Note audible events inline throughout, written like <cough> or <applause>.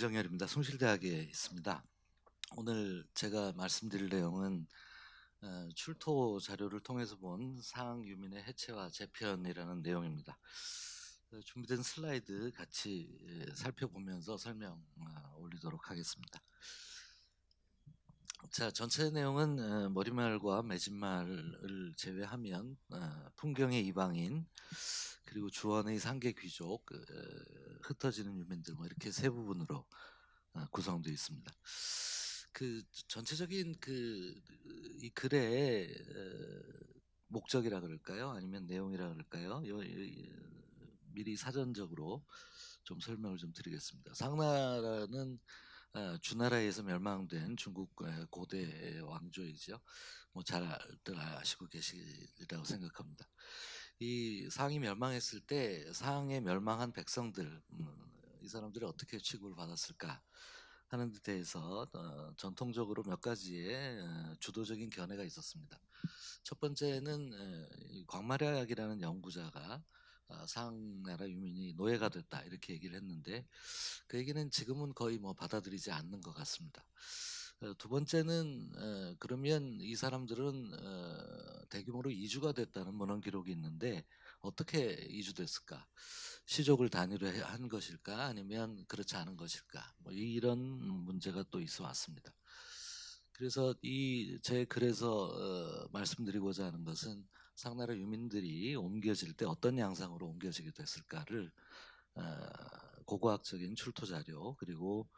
김정열입니다. 숭실대학에 있습니다. 오늘 제가 말씀드릴 내용은 어, 출토 자료를 통해서 본 상황 유민의 해체와 재편이라는 내용입니다. 어, 준비된 슬라이드 같이 예, 살펴보면서 설명 어, 올리도록 하겠습니다. 자, 전체 내용은 어, 머리말과 매진말을 제외하면 어, 풍경의 이방인 그리고 주원의 상계 귀족, 그, 어, 흩어지는 유민들 뭐 이렇게 세 부분으로 어, 구성되어 있습니다. 그 전체적인 그 이 글의 어, 목적이라 그럴까요? 아니면 내용이라 그럴까요? 요- 요- 미리 사전적으로 좀 설명을 좀 드리겠습니다. 상나라는 어, 주나라에서 멸망된 중국 어, 고대 왕조이죠. 뭐 잘들 아시고 계시리라고 생각합니다. 이 상이 멸망했을 때 상에 멸망한 백성들 음, 이 사람들이 어떻게 취급을 받았을까 하는 데 대해서 어, 전통적으로 몇 가지의 어, 주도적인 견해가 있었습니다. 첫 번째는 어, 이 광마략이라는 연구자가 어, 상나라 유민이 노예가 됐다 이렇게 얘기를 했는데 그 얘기는 지금은 거의 뭐 받아들이지 않는 것 같습니다. 어, 두 번째는 어, 그러면 이 사람들은 어, 대규모로 이주가 됐다는 문헌 기록이 있는데 어떻게 이주됐을까? 시족을 단위로 해- 한 것일까? 아니면 그렇지 않은 것일까? 뭐 이런 문제가 또 있어 왔습니다. 그래서 이 제 글에서 어, 말씀드리고자 하는 것은 상나라 유민들이 옮겨질 때 어떤 양상으로 옮겨지게 됐을까를 어, 고고학적인 출토 자료 그리고 어,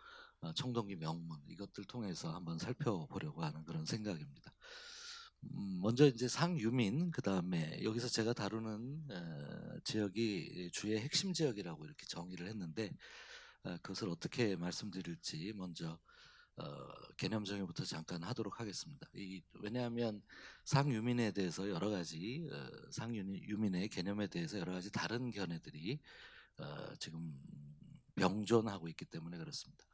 청동기 명문 이것들 통해서 한번 살펴보려고 하는 그런 생각입니다. 음, 먼저 이제 상유민 그 다음에 여기서 제가 다루는 어, 지역이 주의 핵심 지역이라고 이렇게 정의를 했는데 어, 그것을 어떻게 말씀드릴지 먼저 어, 개념 정의부터 잠깐 하도록 하겠습니다. 이, 왜냐하면 상유민에 대해서 여러 가지 어, 상유민의 개념에 대해서 여러 가지 다른 견해들이 어, 지금 병존하고 있기 때문에 그렇습니다.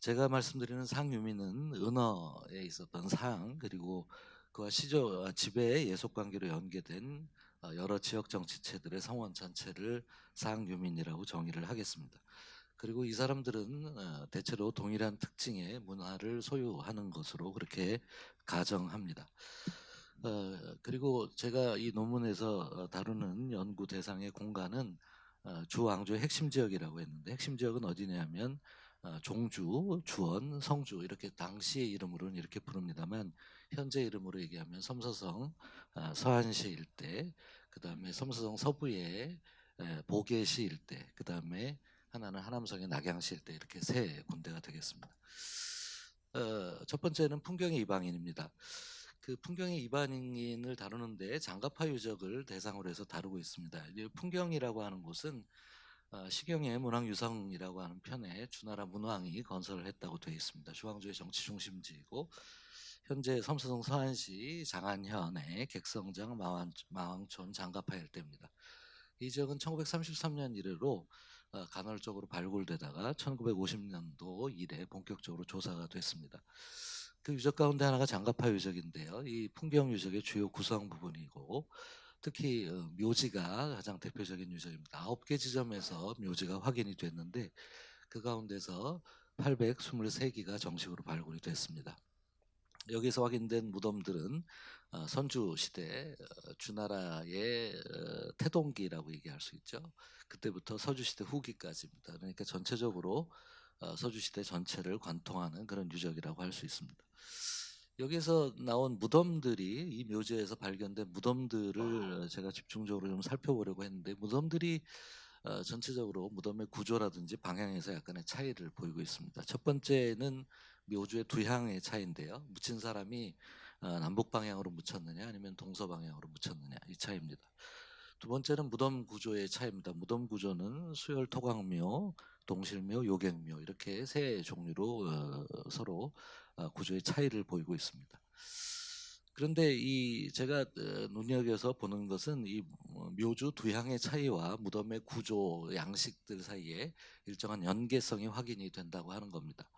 제가 말씀드리는 상유민은 은어에 있었던 상 그리고 그와 시조 아, 지배의 예속 관계로 연계된 어, 여러 지역 정치체들의 성원 전체를 상유민이라고 정의를 하겠습니다. 그리고 이 사람들은 어, 대체로 동일한 특징의 문화를 소유하는 것으로 그렇게 가정합니다. 어, 그리고 제가 이 논문에서 어, 다루는 연구 대상의 공간은 어, 주왕조의 핵심 지역이라고 했는데 핵심 지역은 어디냐면 어, 종주, 주원, 성주 이렇게 당시의 이름으로는 이렇게 부릅니다만 현재 이름으로 얘기하면 섬서성, 어, 서안시 일대, 그 다음에 섬서성 서부의 에, 보계시 일대, 그 다음에 하나는 하남성의 낙양시 일대 이렇게 세 군데가 되겠습니다. 어, 첫 번째는 풍경의 이방인입니다. 그 풍경의 이방인을 다루는데 장가파 유적을 대상으로 해서 다루고 있습니다. 이 풍경이라고 하는 곳은 어, 시경의 문왕유성이라고 하는 편에 주나라 문왕이 건설을 했다고 되어 있습니다. 주왕조의 정치 중심지이고 현재 섬서동 서안시 장안현의 객성장 마왕, 마왕촌 장가파 일대입니다. 이 지역은 1933년 이래로 어, 간헐적으로 발굴되다가 1950년도 이래 본격적으로 조사가 됐습니다. 그 유적 가운데 하나가 장가파 유적인데요. 이 풍경 유적의 주요 구성 부분이고 특히 어, 묘지가 가장 대표적인 유적입니다. 아홉 개 지점에서 묘지가 확인이 됐는데 그 가운데서 823개가 정식으로 발굴이 됐습니다. 여기서 확인된 무덤들은 어, 선주 시대 어, 주나라의 어, 태동기라고 얘기할 수 있죠. 그때부터 서주 시대 후기까지입니다. 그러니까 전체적으로 어, 서주 시대 전체를 관통하는 그런 유적이라고 할 수 있습니다. 여기서 나온 무덤들이 이 묘지에서 발견된 무덤들을 제가 집중적으로 좀 살펴보려고 했는데 무덤들이 어, 전체적으로 무덤의 구조라든지 방향에서 약간의 차이를 보이고 있습니다. 첫 번째는 묘주의 두 향의 차이인데요. 묻힌 사람이 어, 남북 방향으로 묻혔느냐 아니면 동서 방향으로 묻혔느냐 이 차이입니다. 두 번째는 무덤 구조의 차이입니다. 무덤 구조는 수열 토광묘, 동실묘, 요객묘 이렇게 세 종류로 어, 서로 어, 구조의 차이를 보이고 있습니다. 그런데 이 제가 어, 눈여겨서 보는 것은 이 어, 묘주 두 향의 차이와 무덤의 구조 양식들 사이에 일정한 연계성이 확인이 된다고 하는 겁니다.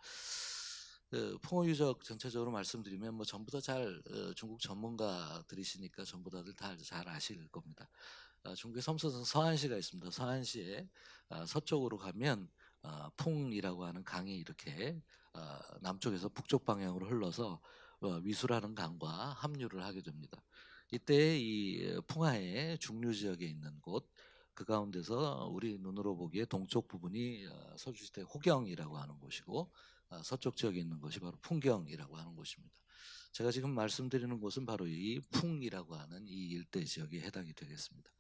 그 풍호 유적 전체적으로 말씀드리면 뭐 전부 다 잘 중국 전문가들이시니까 전부 다들 다 잘 아실 겁니다. 아, 중국의 섬서성 서안시가 있습니다. 서안시에 아, 서쪽으로 가면 어, 풍이라고 하는 강이 이렇게 어, 남쪽에서 북쪽 방향으로 흘러서 어, 위수라는 강과 합류를 하게 됩니다. 이때 이 풍하의 중류 지역에 있는 곳, 그 가운데서 우리 눈으로 보기에 동쪽 부분이 어, 서주시대 호경이라고 하는 곳이고 어, 서쪽 지역에 있는 것이 바로 풍경이라고 하는 곳입니다. 제가 지금 말씀드리는 곳은 바로 이 풍이라고 하는 이 일대 지역에 해당이 되겠습니다.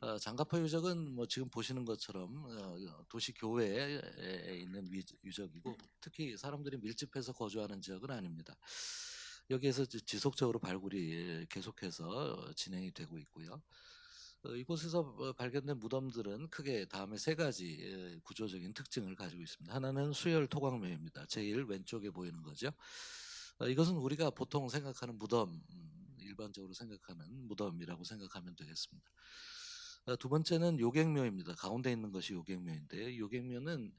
어, 장가파 유적은 뭐 지금 보시는 것처럼 어, 도시 교외에 있는 위- 유적이고 특히 사람들이 밀집해서 거주하는 지역은 아닙니다. 여기에서 지- 지속적으로 발굴이 계속해서 어, 진행이 되고 있고요. 어, 이곳에서 어, 발견된 무덤들은 크게 다음에 세 가지 에, 구조적인 특징을 가지고 있습니다. 하나는 수열 토광묘입니다. 제일 왼쪽에 보이는 거죠. 어, 이것은 우리가 보통 생각하는 무덤, 음, 일반적으로 생각하는 무덤이라고 생각하면 되겠습니다. 어, 두 번째는 요객묘입니다. 가운데 있는 것이 요객묘인데 요객묘는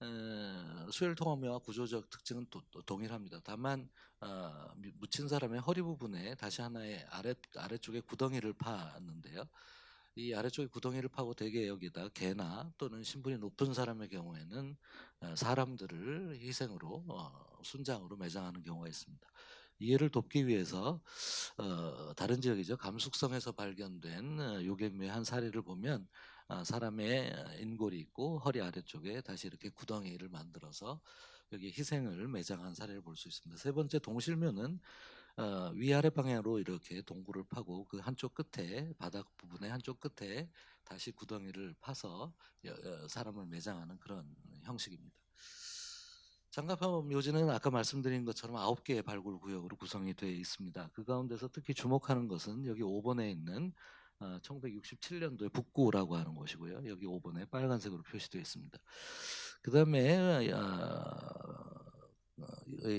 어, 수혈 통합묘와 구조적 특징은 또, 또 동일합니다. 다만 어, 미- 묻힌 사람의 허리 부분에 다시 하나의 아래 아래쪽에 구덩이를 파는데요. 이 아래쪽에 구덩이를 파고 대개 여기다 개나 또는 신분이 높은 사람의 경우에는 어, 사람들을 희생으로 어, 순장으로 매장하는 경우가 있습니다. 이해를 돕기 위해서 어, 다른 지역이죠. 감숙성에서 발견된 어, 요객묘의 한 사례를 보면 아, 사람의 인골이 있고 허리 아래쪽에 다시 이렇게 구덩이를 만들어서 여기 희생을 매장한 사례를 볼 수 있습니다. 세 번째 동실묘는 어, 위아래 방향으로 이렇게 동굴을 파고 그 한쪽 끝에 바닥 부분의 한쪽 끝에 다시 구덩이를 파서 사람을 매장하는 그런 형식입니다. 장가파 묘지는 아까 말씀드린 것처럼 아홉 개의 발굴 구역으로 구성이 되어 있습니다. 그 가운데서 특히 주목하는 것은 여기 5번에 있는 1967년도에 북구라고 하는 곳이고요. 여기 5번에 빨간색으로 표시되어 있습니다. 그 다음에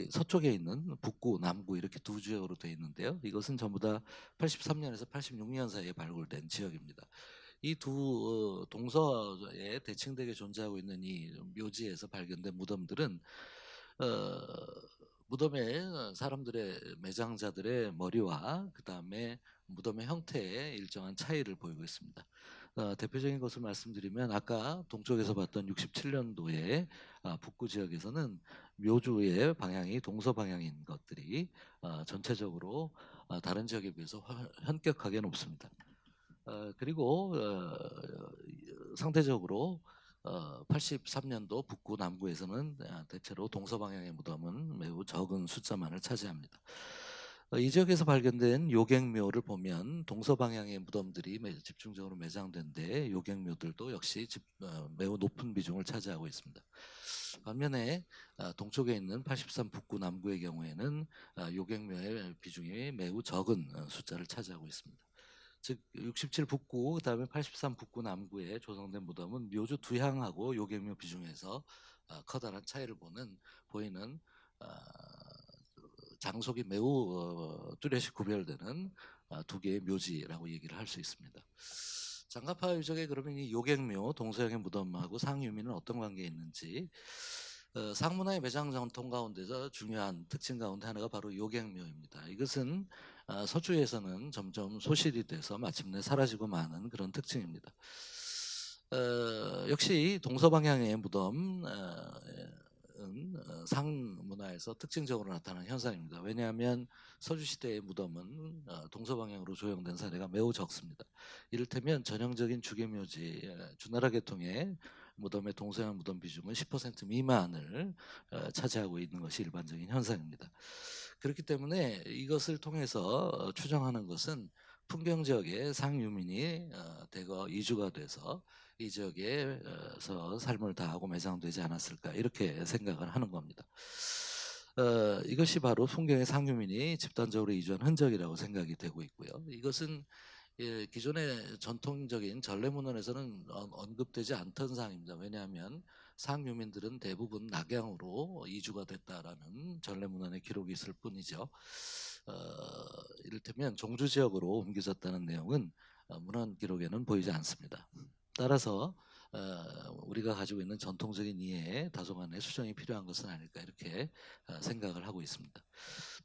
서쪽에 있는 북구, 남구 이렇게 두 지역으로 되어 있는데요. 이것은 전부 다 83년에서 86년 사이에 발굴된 지역입니다. 이 두 동서에 대칭되게 존재하고 있는 이 묘지에서 발견된 무덤들은 어, 무덤에 사람들의 매장자들의 머리와 그 다음에 무덤의 형태에 일정한 차이를 보이고 있습니다. 어, 대표적인 것을 말씀드리면 아까 동쪽에서 봤던 67년도에 아, 북구 지역에서는 묘주의 방향이 동서 방향인 것들이 어, 전체적으로 어, 다른 지역에 비해서 화- 현격하게 높습니다. 어, 그리고 어, 상대적으로 어, 83년도 북구 남구에서는 아, 대체로 동서 방향의 무덤은 매우 적은 숫자만을 차지합니다. 어, 이 지역에서 발견된 요객묘를 보면 동서 방향의 무덤들이 매- 집중적으로 매장된데 요객묘들도 역시 집- 어, 매우 높은 비중을 차지하고 있습니다. 반면에 아, 동쪽에 있는 83 북구 남구의 경우에는 아, 요객묘의 비중이 매우 적은 어, 숫자를 차지하고 있습니다. 즉 67 북구 그다음에 83 북구 남구에 조성된 무덤은 묘주 두향하고 요객묘 비중에서 아, 커다란 차이를 보는 보이는 아, 그 장속이 매우 어, 뚜렷이 구별되는 아, 두 개의 묘지라고 얘기를 할 수 있습니다. 장가파 유적에 그러면 이 요객묘 동서양의 무덤하고 상유미는 어떤 관계에 있는지 어, 상문화의 매장 전통 가운데서 중요한 특징 가운데 하나가 바로 요객묘입니다. 이것은 아, 서주에서는 점점 소실이 돼서 마침내 사라지고 마는 그런 특징입니다. 어, 역시 동서방향의 무덤 어, 은 어, 상문화에서 특징적으로 나타나는 현상입니다. 왜냐하면 서주시대의 무덤은 어, 동서방향으로 조형된 사례가 매우 적습니다. 이를테면 전형적인 주계묘지 에, 주나라 계통의 무덤의 동서양 무덤 비중은 10% 미만을 어, 차지하고 있는 것이 일반적인 현상입니다. 그렇기 때문에 이것을 통해서 어, 추정하는 것은 풍경 지역의 상유민이 어, 대거 이주가 돼서 이 지역에서 삶을 다하고 매장되지 않았을까 이렇게 생각을 하는 겁니다. 어, 이것이 바로 풍경의 상유민이 집단적으로 이주한 흔적이라고 생각이 되고 있고요. 이것은 예, 기존의 전통적인 전래문헌에서는 언- 언급되지 않던 사항입니다. 왜냐하면 상유민들은 대부분 낙양으로 이주가 됐다라는 전래문헌의 기록이 있을 뿐이죠. 어, 이를테면 종주 지역으로 옮겨졌다는 내용은 어, 문헌 기록에는 보이지 않습니다. 따라서 어, 우리가 가지고 있는 전통적인 이해에 다소간의 수정이 필요한 것은 아닐까 이렇게 어, 생각을 하고 있습니다.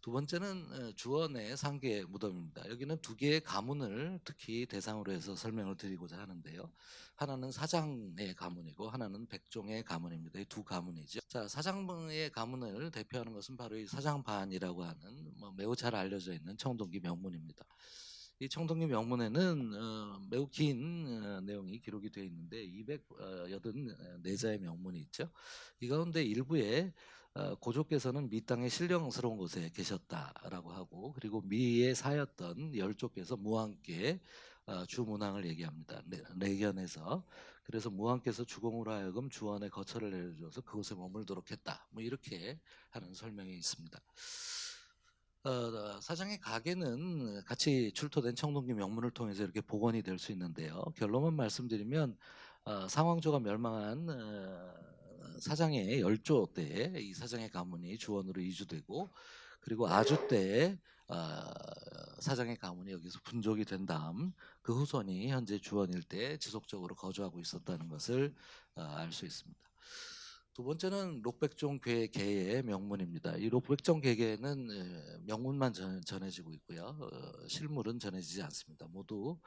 두 번째는 어, 주원의 상계 무덤입니다. 여기는 두 개의 가문을 특히 대상으로 해서 설명을 드리고자 하는데요. 하나는 사장의 가문이고 하나는 백종의 가문입니다. 이 두 가문이죠. 자, 사장의 가문을 대표하는 것은 바로 이 사장반이라고 하는 뭐 매우 잘 알려져 있는 청동기 명문입니다. 이 청동기 명문에는 어, 매우 긴 어, 내용이 기록이 되어 있는데 284자의 명문이 있죠. 이 가운데 일부에 어, 고조께서는 미 땅의 신령스러운 곳에 계셨다라고 하고 그리고 미에 사였던 열조께서 무왕께 어, 주문왕을 얘기합니다. 내, 내견에서 그래서 무왕께서 주공으로 하여금 주원에 거처를 내려줘서 그곳에 머물도록 했다. 뭐 이렇게 하는 설명이 있습니다. 어, 사장의 가게는 같이 출토된 청동기 명문을 통해서 이렇게 복원이 될 수 있는데요. 결론만 말씀드리면 어, 상왕조가 멸망한 어, 사장의 열조 때에 이 사장의 가문이 주원으로 이주되고 그리고 아주 때에 어, 사장의 가문이 여기서 분족이 된 다음 그 후손이 현재 주원 일대에 지속적으로 거주하고 있었다는 것을 어, 알수 있습니다. 두 번째는 록백종 괴계의 명문입니다. 이 록백종 괴계는 에, 명문만 전, 전해지고 있고요. 어, 실물은 전해지지 않습니다. 모두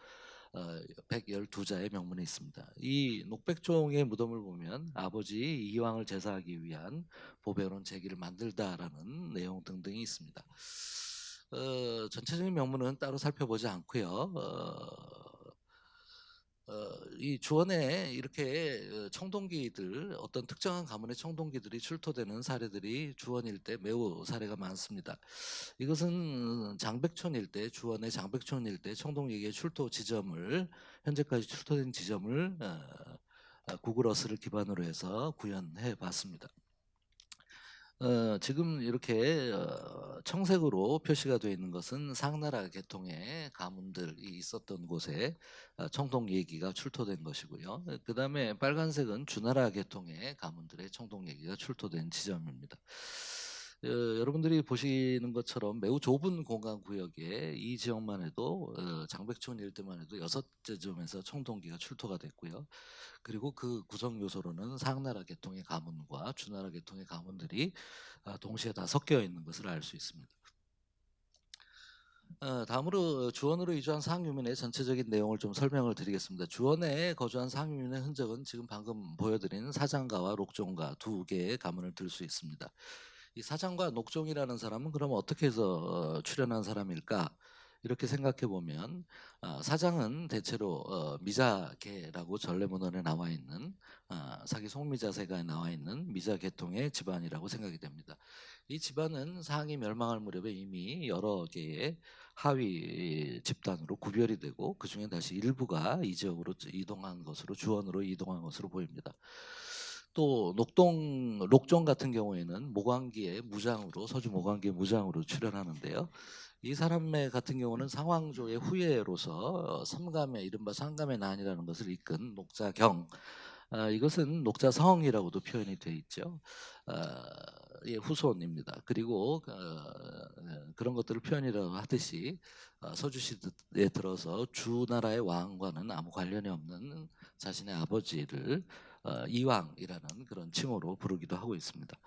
어, 112자의 명문이 있습니다. 이 녹백종의 무덤을 보면 아버지 이왕을 제사하기 위한 보배론 제기를 만들다라는 내용 등등이 있습니다. 어, 전체적인 명문은 따로 살펴보지 않고요. 어, 어, 이 주원에 이렇게 어, 청동기들 어떤 특정한 가문의 청동기들이 출토되는 사례들이 주원 일대 매우 사례가 많습니다. 이것은 장백촌 일대 주원의 장백촌 일대 청동기의 출토 지점을 현재까지 출토된 지점을 어, 어, 구글어스를 기반으로 해서 구현해 봤습니다. 어, 지금 이렇게 어, 청색으로 표시가 되어 있는 것은 상나라 계통의 가문들이 있었던 곳에 어, 청동 얘기가 출토된 것이고요. 그 다음에 빨간색은 주나라 계통의 가문들의 청동 얘기가 출토된 지점입니다. 어, 여러분들이 보시는 것처럼 매우 좁은 공간 구역에 이 지역만 해도 어, 장백촌 일대만 해도 여섯 지점에서 청동기가 출토가 됐고요. 그리고 그 구성 요소로는 상나라 계통의 가문과 주나라 계통의 가문들이 아, 동시에 다 섞여 있는 것을 알 수 있습니다. 어, 다음으로 주원으로 이주한 상유민의 전체적인 내용을 좀 설명을 드리겠습니다. 주원에 거주한 상유민의 흔적은 지금 방금 보여드린 사장가와 록종가 두 개의 가문을 들 수 있습니다. 이 사장과 녹종이라는 사람은 그럼 어떻게 해서 어, 출연한 사람일까? 이렇게 생각해 보면 어, 사장은 대체로 어, 미자계라고 전래문헌에 나와 있는 어, 사기 송미자세가에 나와 있는 미자 계통의 집안이라고 생각이 됩니다. 이 집안은 상이 멸망할 무렵에 이미 여러 개의 하위 집단으로 구별이 되고 그 중에 다시 일부가 이 지역으로 이동한 것으로 주원으로 이동한 것으로 보입니다. 또 녹동 녹종 같은 경우에는 모광기의 무장으로 서주 모광기의 무장으로 출연하는데요. 이 사람의 같은 경우는 상황조의 후예로서 삼감의 이른바 삼감의 난이라는 것을 이끈 녹자경 어, 이것은 녹자성이라고도 표현이 되어 있죠. 어, 예, 후손입니다. 그리고 어, 그런 것들을 표현이라고 하듯이 어, 서주시대에 들어서 주나라의 왕과는 아무 관련이 없는 자신의 아버지를 어, 이왕이라는 그런 칭호로 부르기도 하고 있습니다.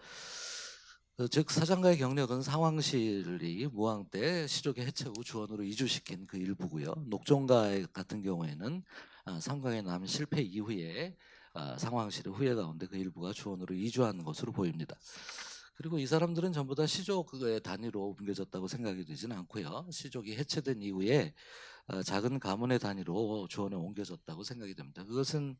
어, 즉 사장가의 경력은 상황실이 무왕 때 시족의 해체 후 주원으로 이주시킨 그 일부고요. 녹종가 같은 경우에는 어, 상강의 남 실패 이후에 어, 상황실의 후예 가운데 그 일부가 주원으로 이주한 것으로 보입니다. 그리고 이 사람들은 전부 다 시족의 단위로 옮겨졌다고 생각이 되지는 않고요. 시족이 해체된 이후에 어, 작은 가문의 단위로 주원에 옮겨졌다고 생각이 됩니다. 그것은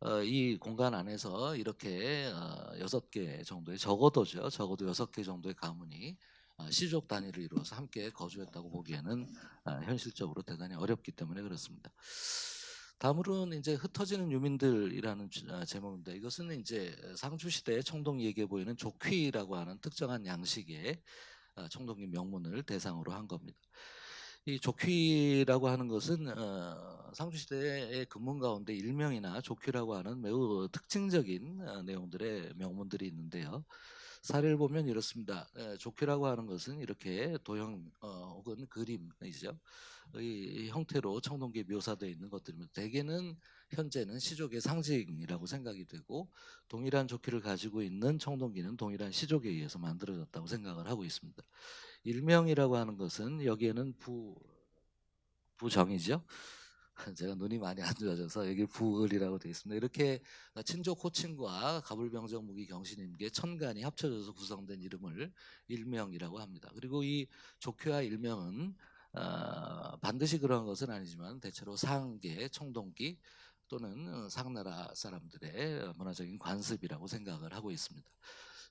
어, 이 공간 안에서 이렇게 어, 여섯 개 정도의 적어도죠. 적어도 여섯 개 정도의 가문이 시족 단위를 이루어서 함께 거주했다고 보기에는 현실적으로 대단히 어렵기 때문에 그렇습니다. 다음으로는 이제 흩어지는 유민들이라는 제목인데 이것은 이제 상주 시대의 청동 얘기에 보이는 조퀴라고 하는 특정한 양식의 청동기 명문을 대상으로 한 겁니다. 이 조퀴라고 하는 것은 어, 상주 시대의 근문 가운데 일명이나 조퀴라고 하는 매우 특징적인 어, 내용들의 명문들이 있는데요. 사례를 보면 이렇습니다. 에, 조퀴라고 하는 것은 이렇게 도형 어, 혹은 그림이죠. 이 형태로 청동기에 묘사되어 있는 것들입니다. 대개는 현재는 시족의 상징이라고 생각이 되고 동일한 조끼를 가지고 있는 청동기는 동일한 시족에 의해서 만들어졌다고 생각을 하고 있습니다. 일명이라고 하는 것은 여기에는 부 부정이죠. <laughs> 제가 눈이 많이 안 좋아져서 여기 부을이라고 되어 있습니다. 이렇게 친족 호칭과 가불병정 무기 경신임계 천간이 합쳐져서 구성된 이름을 일명이라고 합니다. 그리고 이 조교와 일명은 어, 반드시 그런 것은 아니지만 대체로 상계, 청동기 또는 상나라 사람들의 문화적인 관습이라고 생각을 하고 있습니다.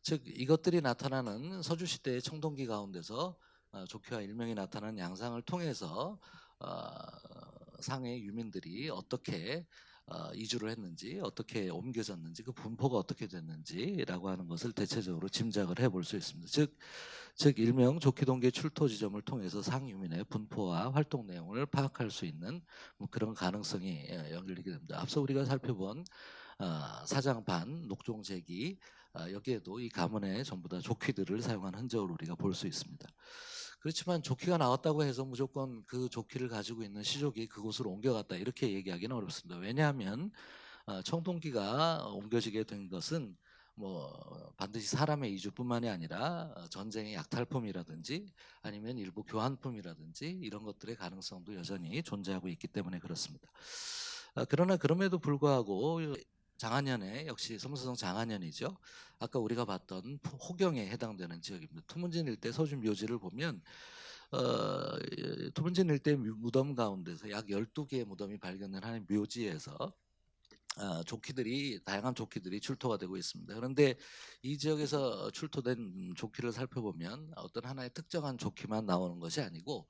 즉 이것들이 나타나는 서주 시대의 청동기 가운데서 어, 조교와 일명이 나타나는 양상을 통해서 어, 상의 유민들이 어떻게 어, 이주를 했는지 어떻게 옮겨졌는지 그 분포가 어떻게 됐는지라고 하는 것을 대체적으로 짐작을 해볼 수 있습니다. 즉, 즉 일명 조키동계 출토 지점을 통해서 상유민의 분포와 활동 내용을 파악할 수 있는 뭐 그런 가능성이 예, 연결되게 됩니다. 앞서 우리가 살펴본 어, 사장반, 녹종제기 어, 여기에도 이 가문에 전부 다 조퀴들을 사용한 흔적을 우리가 볼 수 있습니다. 그렇지만 조끼가 나왔다고 해서 무조건 그 조끼를 가지고 있는 시족이 그곳으로 옮겨갔다 이렇게 얘기하기는 어렵습니다. 왜냐하면 어, 청동기가 옮겨지게 된 것은 뭐 반드시 사람의 이주뿐만이 아니라 어, 전쟁의 약탈품이라든지 아니면 일부 교환품이라든지 이런 것들의 가능성도 여전히 존재하고 있기 때문에 그렇습니다. 어, 그러나 그럼에도 불구하고 장안현에 역시 성서성 장안현이죠. 아까 우리가 봤던 호경에 해당되는 지역입니다. 투문진 일대 서준 묘지를 보면 어, 투문진 일대 무덤 가운데서 약 12개의 무덤이 발견된 한 묘지에서 어, 조끼들이 다양한 조끼들이 출토가 되고 있습니다. 그런데 이 지역에서 출토된 조끼를 살펴보면 어떤 하나의 특정한 조끼만 나오는 것이 아니고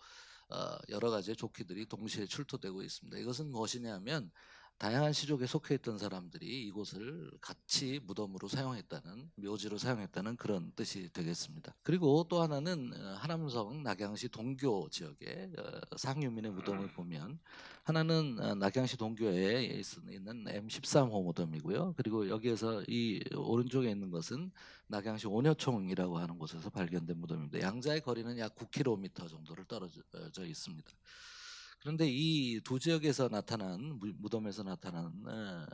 어, 여러 가지의 조끼들이 동시에 출토되고 있습니다. 이것은 무엇이냐면 다양한 시족에 속해 있던 사람들이 이곳을 같이 무덤으로 사용했다는 묘지로 사용했다는 그런 뜻이 되겠습니다. 그리고 또 하나는 어, 하남성 낙양시 동교 지역의 어, 상유민의 무덤을 보면 하나는 어, 낙양시 동교에 있는 M13호 무덤이고요. 그리고 여기에서 이 오른쪽에 있는 것은 낙양시 온여총이라고 하는 곳에서 발견된 무덤입니다. 양자의 거리는 약 9km 정도를 떨어져 있습니다. 그런데 이 두 지역에서 나타난 무덤에서 나타난 어,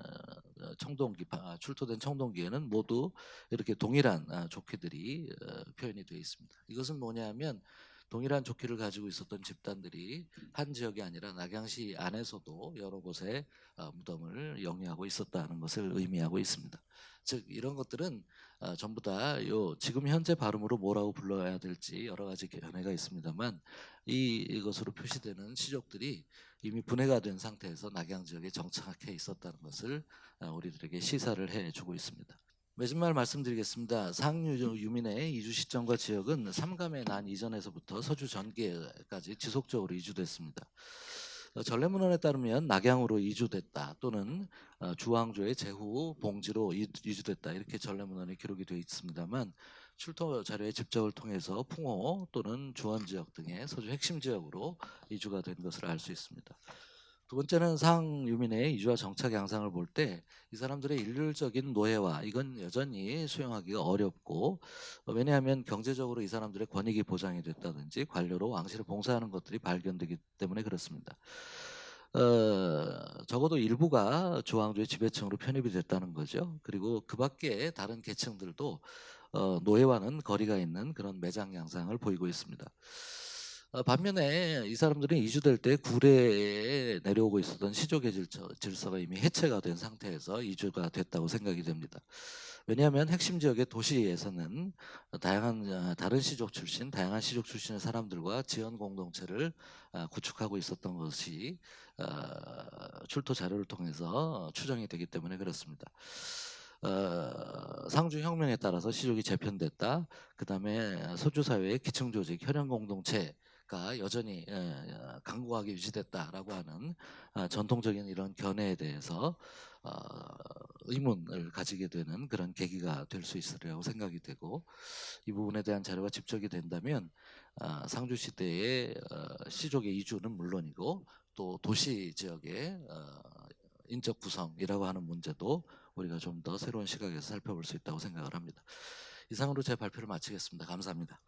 어, 청동기 출토된 청동기에는 모두 이렇게 동일한 아, 조끼들이 어, 표현이 되어 있습니다. 이것은 뭐냐면 동일한 조끼를 가지고 있었던 집단들이 한 지역이 아니라 낙양시 안에서도 여러 곳에 무덤을 영위하고 있었다는 것을 의미하고 있습니다. 즉 이런 것들은 어, 전부 다 요 지금 현재 발음으로 뭐라고 불러야 될지 여러 가지 견해가 있습니다만 이 이것으로 표시되는 시족들이 이미 분해가 된 상태에서 낙양 지역에 정착해 있었다는 것을 어, 우리들에게 시사를 해주고 있습니다. 마지막 말씀드리겠습니다. 상류 유민의 이주 시점과 지역은 삼감의 난 이전에서부터 서주 전계까지 지속적으로 이주됐습니다. 어, 전래문헌에 따르면 낙양으로 이주됐다 또는 어, 주왕조의 제후 봉지로 이주됐다 이렇게 전래문헌에 기록이 되어 있습니다만 출토 자료의 집적을 통해서 풍호 또는 주원 지역 등의 서주 핵심 지역으로 이주가 된 것을 알 수 있습니다. 두 번째는 상유민의 이주와 정착 양상을 볼 때 이 사람들의 일률적인 노예화 이건 여전히 수용하기가 어렵고 어, 왜냐하면 경제적으로 이 사람들의 권익이 보장이 됐다든지 관료로 왕실을 봉사하는 것들이 발견되기 때문에 그렇습니다. 어, 적어도 일부가 조왕조의 지배층으로 편입이 됐다는 거죠. 그리고 그 밖에 다른 계층들도 어, 노예와는 거리가 있는 그런 매장 양상을 보이고 있습니다. 어, 반면에 이 사람들은 이주될 때 구례에 내려오고 있었던 시족의 질서, 질서 가 이미 해체가 된 상태에서 이주가 됐다고 생각이 됩니다. 왜냐하면 핵심 지역의 도시에서는 다양한 어, 다른 시족 출신, 다양한 시족 출신의 사람들과 지원 공동체를 어, 구축하고 있었던 것이 출토 자료를 통해서 추정이 되기 때문에 그렇습니다. 어, 상주 혁명에 따라서 시족이 재편됐다. 그 다음에 소주 사회의 기층 조직, 혈연 공동체 여전히 에, 어, 강고하게 유지됐다라고 하는 아, 전통적인 이런 견해에 대해서 어, 의문을 가지게 되는 그런 계기가 될 수 있으리라고 생각이 되고 이 부분에 대한 자료가 집적이 된다면 아, 상주 시대의 어, 시족의 이주는 물론이고 또 도시 지역의 어, 인적 구성이라고 하는 문제도 우리가 좀 더 새로운 시각에서 살펴볼 수 있다고 생각을 합니다. 이상으로 제 발표를 마치겠습니다. 감사합니다.